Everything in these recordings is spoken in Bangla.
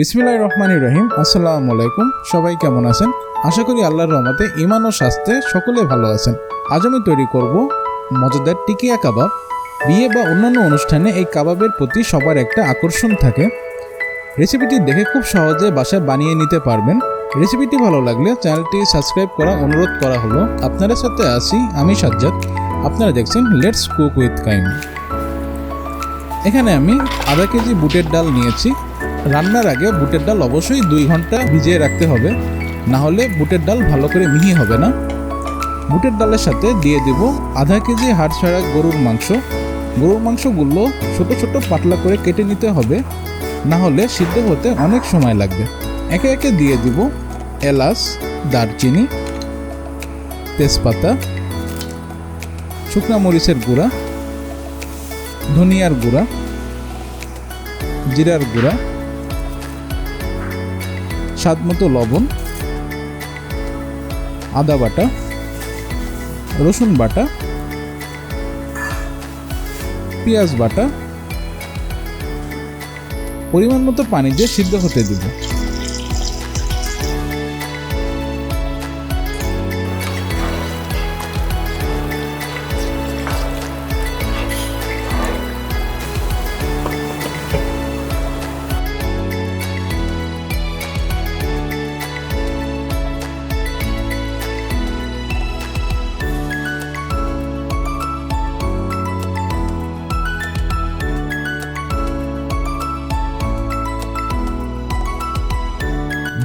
বিসমিল্লাহ রহমান রহিম, আসসালামু আলাইকুম। সবাই কেমন আছেন? আশা করি আল্লাহর রহমতে ইমান ও স্বাস্থ্যে সকলে ভালো আছেন। আজ আমি তৈরি করব মজাদার টিকিয়া কাবাব। বিয়ে বা অন্যান্য অনুষ্ঠানে এই কাবাবের প্রতি সবার একটা আকর্ষণ থাকে। রেসিপিটি দেখে খুব সহজে বাসায় বানিয়ে নিতে পারবেন। রেসিপিটি ভালো লাগলে চ্যানেলটি সাবস্ক্রাইব করা অনুরোধ করা হলো। আপনাদের সাথে আছি আমি সাজ্জাদ। আপনারা দেখছেন লেটস কুক উইথ কাইম এখানে আমি আধা কেজি বুটের ডাল নিয়েছি। রান্নার আগে বুটের ডাল অবশ্যই দুই ঘণ্টা ভিজিয়ে রাখতে হবে। না হলে বুটের ডাল ভালো করে মিহি হবে না। বুটের ডালের সাথে দিয়ে দেব আধা কেজি হাড় ছাড়া গরুর মাংস। গরুর মাংসগুলো ছোট ছোট পাতলা করে কেটে নিতে হবে। না হলে সিদ্ধ হতে অনেক সময় লাগবে। একে একে দিয়ে দিব এলাচ, দারচিনি, তেজপাতা, শুকনা মরিচের গুঁড়া, ধনিয়ার গুঁড়া, জিরার গুঁড়া স্বাদমতো লবণ, আদা বাটা, রসুন বাটা, পেঁয়াজ বাটা, পরিমাণ মতো পানি দিয়ে সিদ্ধ হতে দিব।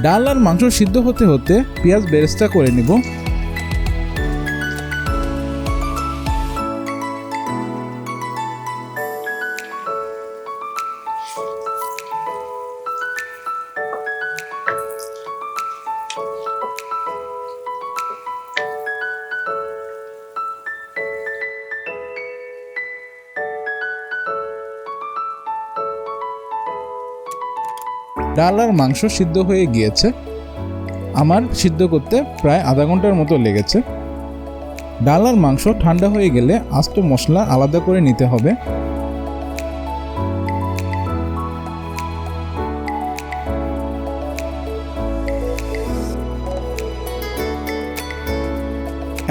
ডাল আর মাংস সিদ্ধ হতে হতে পেঁয়াজ বেরেস্তা করে নিব। ডাল আর মাংস সিদ্ধ হয়ে গিয়েছে। আমার সিদ্ধ করতে প্রায় আধা ঘণ্টার মতো লেগেছে। ডাল আর মাংস ঠান্ডা হয়ে গেলে আস্ত মশলা আলাদা করে নিতে হবে।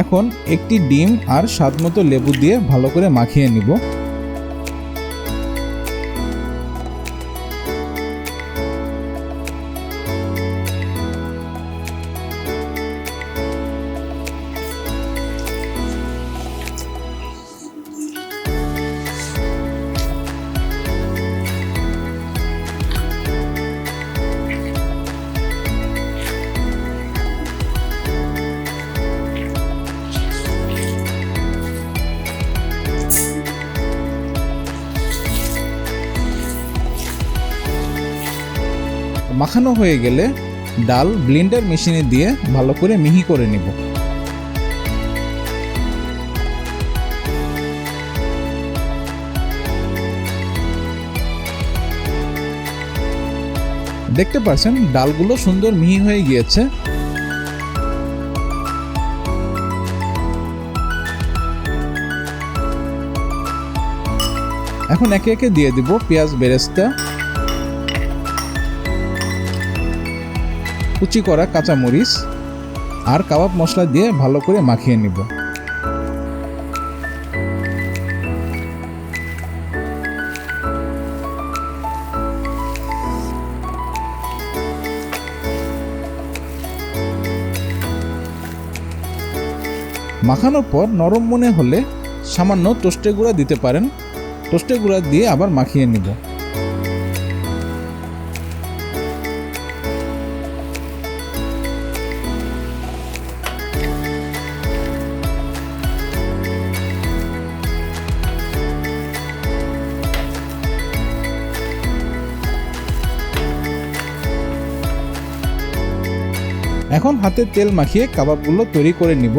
এখন একটি ডিম আর স্বাদ মতো লেবু দিয়ে ভালো করে মাখিয়ে নিব। মাখানো হয়ে গেলে ডাল ব্লেন্ডার মেশিনে দিয়ে ভালো করে মিহি করে নিব। দেখতে পাচ্ছেন, ডালগুলো সুন্দর মিহি হয়ে গিয়েছে। এখন একে একে দিয়ে দিব পেঁয়াজ বেরেস্তা কুচি করা কাঁচা মরিচ আর কাবাব মশলা দিয়ে ভালো করে মাখিয়ে নিব। মাখানোর পর নরম মনে হলে সামান্য টোস্টে গুঁড়া দিতে পারেন। টোস্টে গুঁড়া দিয়ে আবার মাখিয়ে নিব। এখন হাতে তেল মাখিয়ে কাবাবগুলো তৈরি করে নিব।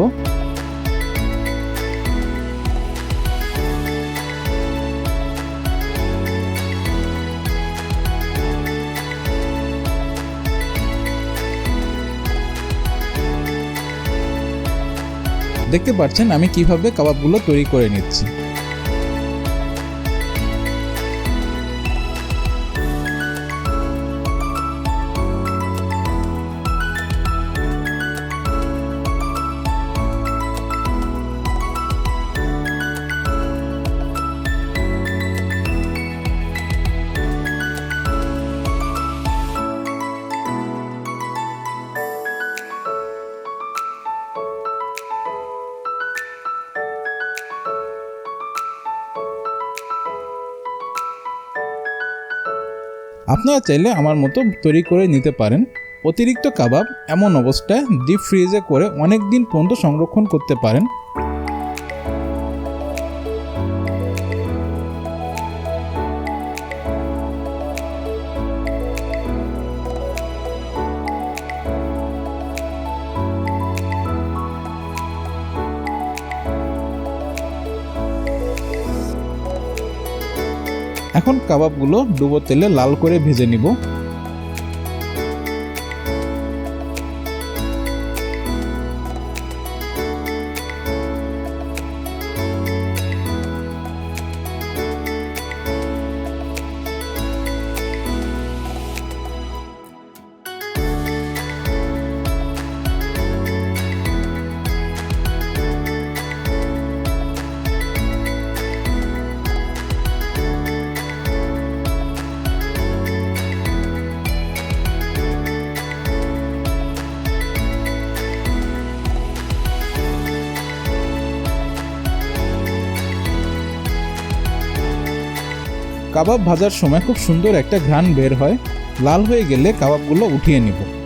দেখতে পাচ্ছেন আমি কীভাবে কাবাবগুলো তৈরি করে নিচ্ছি। আপনারা চাইলে আমার মতো তৈরি করে নিতে পারেন। অতিরিক্ত কাবাব এমন অবস্থায় ডিপ ফ্রিজে করে অনেক দিন পর্যন্ত সংরক্ষণ করতে পারেন। এখন কাবাবগুলো ডুবো তেলে লাল করে ভেজে নিব। কাবাব ভাজার সময় খুব সুন্দর একটা ঘ্রাণ বের হয়। লাল হয়ে গেলে কাবাবগুলো উঠিয়ে নিব।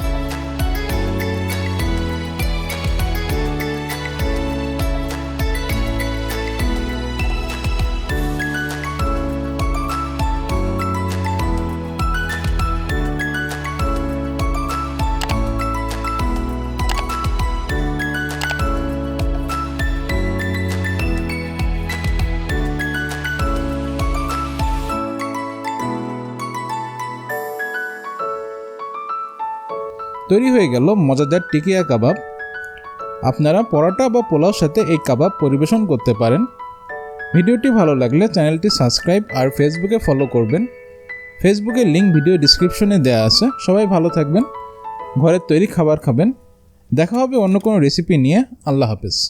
তৈরি হয়ে গেল মজাদার টিকিয়া কাবাব। আপনারা পরোটা বা পোলাওর সাথে এই কাবাব পরিবেশন করতে পারেন। ভিডিওটি ভালো লাগলে চ্যানেলটি সাবস্ক্রাইব আর ফেসবুকে ফলো করবেন। ফেসবুকের লিঙ্ক ভিডিও ডিসক্রিপশনে দেওয়া আছে। সবাই ভালো থাকবেন। ঘরের তৈরি খাবার খাবেন। দেখা হবে অন্য কোনো রেসিপি নিয়ে। আল্লাহ হাফেজ।